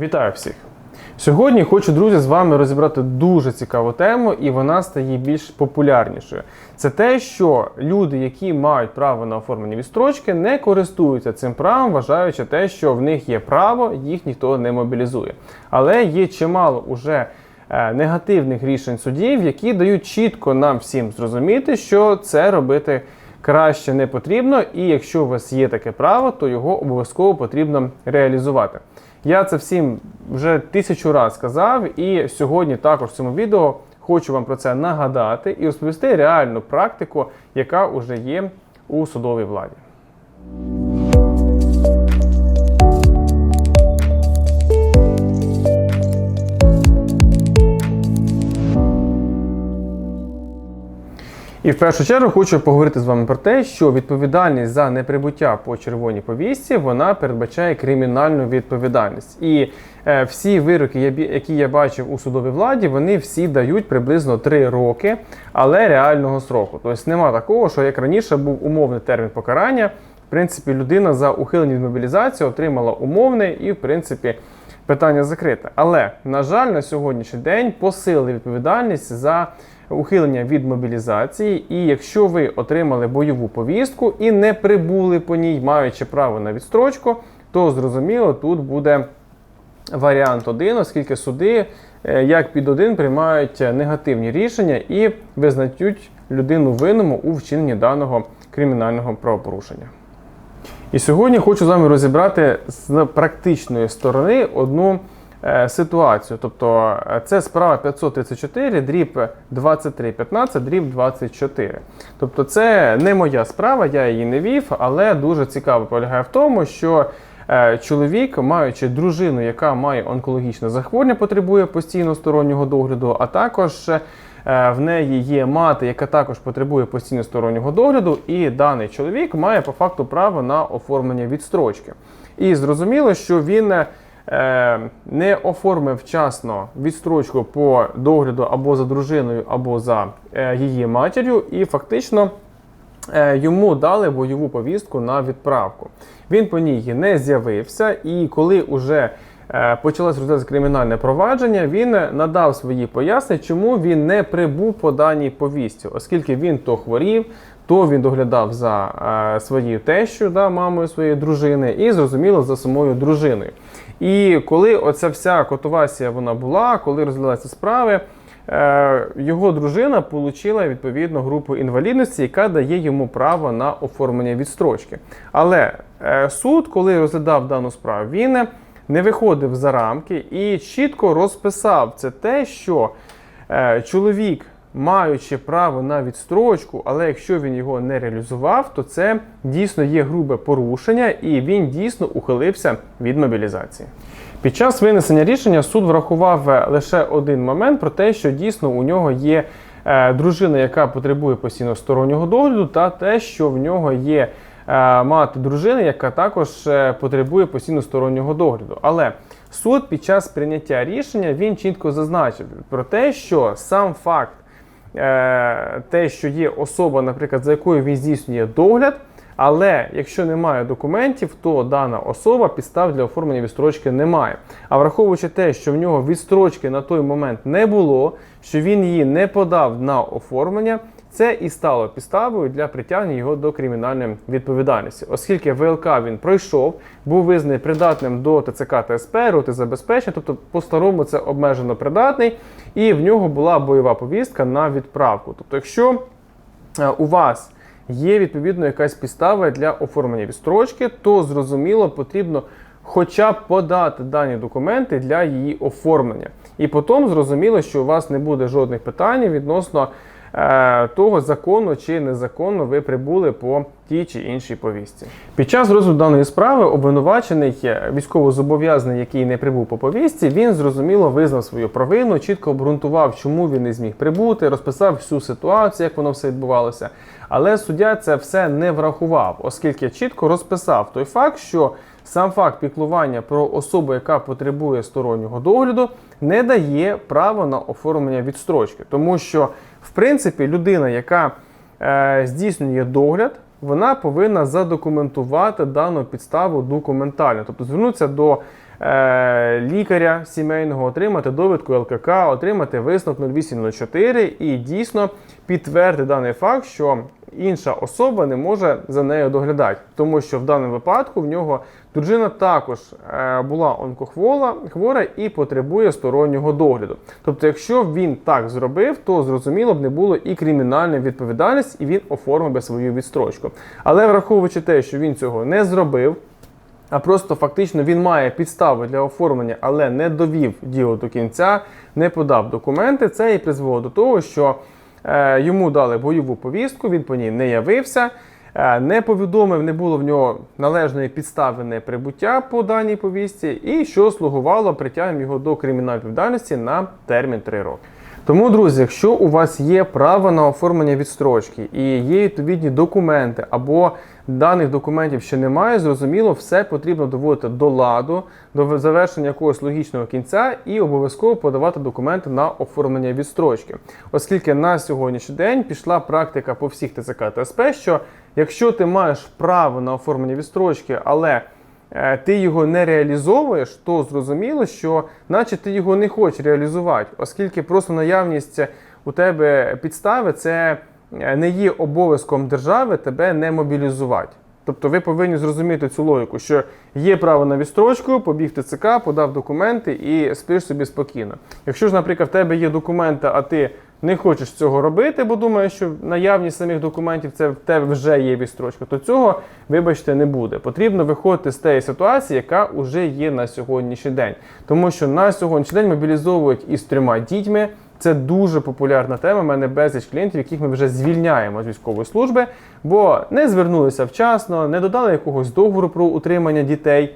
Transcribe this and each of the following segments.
Вітаю всіх! Сьогодні хочу, друзі, з вами розібрати дуже цікаву тему, і вона стає більш популярнішою. Це те, що люди, які мають право на оформлення відстрочки, не користуються цим правом, вважаючи те, що в них є право, їх ніхто не мобілізує. Але є чимало уже е, негативних рішень судів, які дають чітко нам всім зрозуміти, що це робити краще не потрібно, і якщо у вас є таке право, то його обов'язково потрібно реалізувати. Я це всім вже тисячу разів сказав, і сьогодні також в цьому відео хочу вам про це нагадати і розповісти реальну практику, яка вже є у судовій владі. І в першу чергу хочу поговорити з вами про те, що відповідальність за неприбуття по червоній повістці вона передбачає кримінальну відповідальність. І е, всі вироки, які я бачив у судовій владі, вони всі дають приблизно 3 роки, але реального сроку. Тобто нема такого, що як раніше був умовний термін покарання. В принципі, людина за ухилення від мобілізації отримала умовний і, в принципі, питання закрите. Але, на жаль, на сьогоднішній день посилили відповідальність за ухилення від мобілізації. І якщо ви отримали бойову повістку і не прибули по ній, маючи право на відстрочку, то зрозуміло, тут буде варіант один, оскільки суди е, як під один приймають негативні рішення і визнають людину винному у вчиненні даного кримінального правопорушення. І сьогодні хочу з вами розібрати з практичної сторони одну е, ситуацію. Тобто е, це справа 534, дріб 2315, дріб 24. Тобто це не моя справа, я її не вів, але дуже цікаво полягає в тому, що е, чоловік, маючи дружину, яка має онкологічне захворювання, потребує постійно стороннього догляду, а також в неї є мати, яка також потребує постійно стороннього догляду, і даний чоловік має по факту право на оформлення відстрочки. І зрозуміло, що він е, не оформив вчасно відстрочку по догляду або за дружиною, або за е, її матір'ю, і фактично е, йому дали бойову повістку на відправку. Він по ній не з'явився, і коли вже е, почалось розглядати кримінальне провадження, він надав свої пояснення, чому він не прибув по даній повістці, оскільки він то хворів, то він доглядав за е, своєю тещою, да, мамою своєї дружини, і зрозуміло за самою дружиною. І коли оця вся котовасія вона була, коли розглядалися справи, е, його дружина отримала відповідно групу інвалідності, яка дає йому право на оформлення відстрочки. Але е, суд, коли розглядав дану справу, він не виходив за рамки і чітко розписав це те, що е, чоловік, маючи право на відстрочку, але якщо він його не реалізував, то це дійсно є грубе порушення, і він дійсно ухилився від мобілізації. Під час винесення рішення суд врахував е, лише один момент про те, що дійсно у нього є е, дружина, яка потребує постійно стороннього догляду, та те, що в нього є мати дружини, яка також е, потребує постійно стороннього догляду. Але суд під час прийняття рішення він чітко зазначив про те, що сам факт е, те, що є особа, наприклад, за якою він здійснює догляд. Але якщо немає документів, то дана особа підстав для оформлення відстрочки немає. А враховуючи те, що в нього відстрочки на той момент не було, що він її не подав на оформлення, це і стало підставою для притягнення його до кримінальної відповідальності, оскільки ВЛК він пройшов, був визнаний придатним до ТЦК та СП, роти забезпечення, тобто по-старому це обмежено придатний, і в нього була бойова повістка на відправку. Тобто, якщо е, у вас є відповідно якась підстава для оформлення відстрочки, то зрозуміло потрібно хоча б подати дані документи для її оформлення. І потім зрозуміло, що у вас не буде жодних питань відносно того, законно чи незаконно ви прибули по тій чи іншій повістці. Під час розгляду даної справи обвинувачений е, військовозобов'язаний, який не прибув по повістці, він зрозуміло визнав свою провину, чітко обґрунтував, чому він не зміг прибути, розписав всю ситуацію, як воно все відбувалося. Але суддя це все не врахував, оскільки чітко розписав той факт, що сам факт піклування про особу, яка потребує стороннього догляду, не дає права на оформлення відстрочки, тому що в принципі людина, яка е, здійснює догляд, вона повинна задокументувати дану підставу документально, тобто звернутися до е, лікаря сімейного, отримати довідку ЛКК, отримати висновок 0804 і дійсно підтвердити даний факт, що інша особа не може за нею доглядати, тому що в даному випадку в нього дружина також е, була онкохвора хвора і потребує стороннього догляду. Тобто, якщо він так зробив, то зрозуміло б не було і кримінальної відповідальності, і він оформив би свою відстрочку. Але враховуючи те, що він цього не зробив. А просто фактично він має підстави для оформлення, але не довів діло до кінця, не подав документи. Це і призвело до того, що йому дали бойову повістку, він по ній не явився, е, не повідомив, не було в нього належної підстави неприбуття по даній повістці, і що слугувало притягом його до кримінальної відповідальності на термін 3 роки. Тому, друзі, якщо у вас є право на оформлення відстрочки і є відповідні документи, або даних документів ще немає, зрозуміло, все потрібно доводити до ладу, до завершення якогось логічного кінця і обов'язково подавати документи на оформлення відстрочки. Оскільки на сьогоднішній день пішла практика по всіх ТЦК та СП, що якщо ти маєш право на оформлення відстрочки, але ти його не реалізовуєш, то зрозуміло, що наче ти його не хочеш реалізувати, оскільки просто наявність у тебе підстави це е, не є обов'язком держави тебе не мобілізувати. Тобто ви повинні зрозуміти цю логіку, що є право на відстрочку, побіг в ТЦК, подав документи і спиш собі спокійно. Якщо ж, наприклад, в тебе є документи, а ти не хочеш цього робити, бо думаєш, що наявність самих документів це в тебе вже є відстрочка, то цього, вибачте, не буде. Потрібно виходити з тієї ситуації, яка вже є на сьогоднішній день. Тому що на сьогоднішній день мобілізовують із трьома дітьми. Це дуже популярна тема. У мене безліч клієнтів, яких ми вже звільняємо з військової служби, бо не звернулися вчасно, не додали якогось договору про утримання дітей.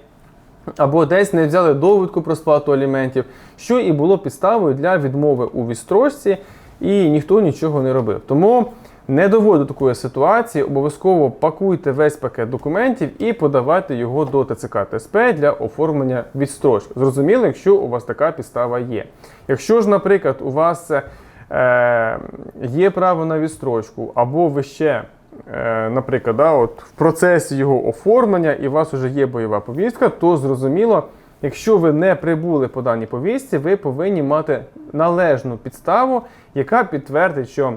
Або десь не взяли довідку про сплату аліментів, що і було підставою для відмови у відстрочці, і ніхто нічого не робив. Тому не доводить до такої ситуації, обов'язково пакуйте весь пакет документів і подавайте його до ТЦК ТСП для оформлення відстрочки. Зрозуміло, якщо у вас така підстава є. Якщо ж, наприклад, у вас е, є право на відстрочку, або ви ще. е, Наприклад, да, от в процесі його оформлення і у вас вже є бойова повістка, то зрозуміло, якщо ви не прибули по даній повістці, ви повинні мати належну підставу, яка підтвердить, що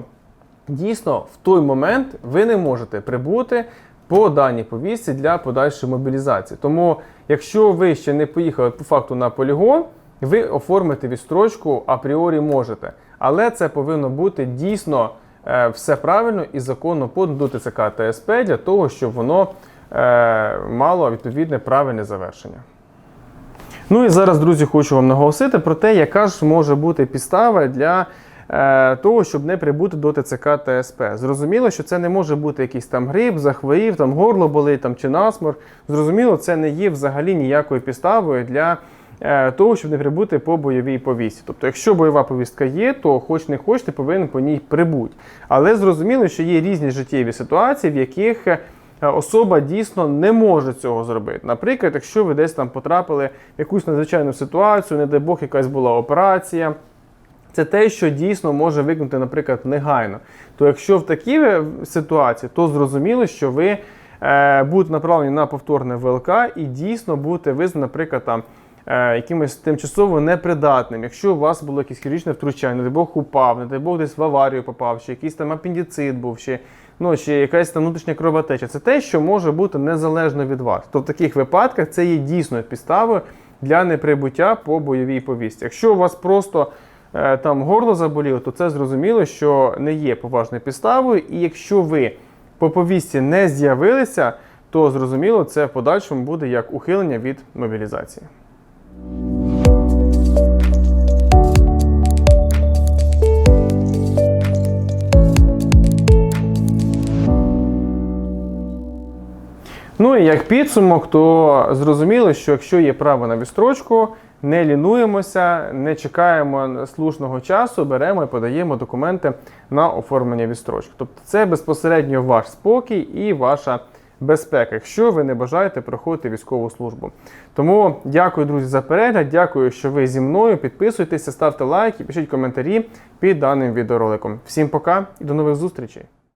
дійсно в той момент ви не можете прибути по даній повістці для подальшої мобілізації. Тому, якщо ви ще не поїхали по факту на полігон, ви оформити відстрочку апріорі можете. Але це повинно бути дійсно е, все правильно і законно до ТЦК та СП для того, щоб воно е, мало відповідне правильне завершення. Ну і зараз, друзі, хочу вам наголосити про те, яка ж може бути підстава для е, того, щоб не прибути до ТЦК та СП. Зрозуміло, що це не може бути якийсь там грип, захворів, там горло болить там, чи насмор. Зрозуміло, це не є взагалі ніякою підставою для е, того, щоб не прибути по бойовій повістці. Тобто, якщо бойова повістка є, то хоч не хоч, ти повинен по ній прибути. Але зрозуміло, що є різні життєві ситуації, в яких е, особа дійсно не може цього зробити. Наприклад, якщо ви десь там потрапили в якусь надзвичайну ситуацію, не дай Бог, якась була операція. Це те, що дійсно може виконати, наприклад, негайно. То якщо в такій е, ситуації, то зрозуміло, що ви е, будете направлені на повторне ВЛК і дійсно будете визнані, наприклад, там. е, Якимось тимчасово непридатним, якщо у вас було якесь хірургічне втручання, не дай Бог упав, не дай Бог десь в аварію попав, чи якийсь там апендицит був, чи, ну, чи якась там внутрішня кровотеча, це те, що може бути незалежно від вас. То в таких випадках це є дійсною підставою для неприбуття по бойовій повісті. Якщо у вас просто е, там горло заболіло, то це зрозуміло, що не є поважною підставою. І якщо ви по повісті не з'явилися, то зрозуміло, це в подальшому буде як ухилення від мобілізації. І як підсумок, то зрозуміло, що якщо є право на відстрочку, не лінуємося, не чекаємо слушного часу, беремо і подаємо документи на оформлення відстрочки. Тобто це безпосередньо ваш спокій і ваша безпека, якщо ви не бажаєте проходити військову службу. Тому дякую, друзі, за перегляд. Дякую, що ви зі мною. Підписуйтеся, ставте лайки, пишіть коментарі під даним відеороликом. Всім пока і до нових зустрічей!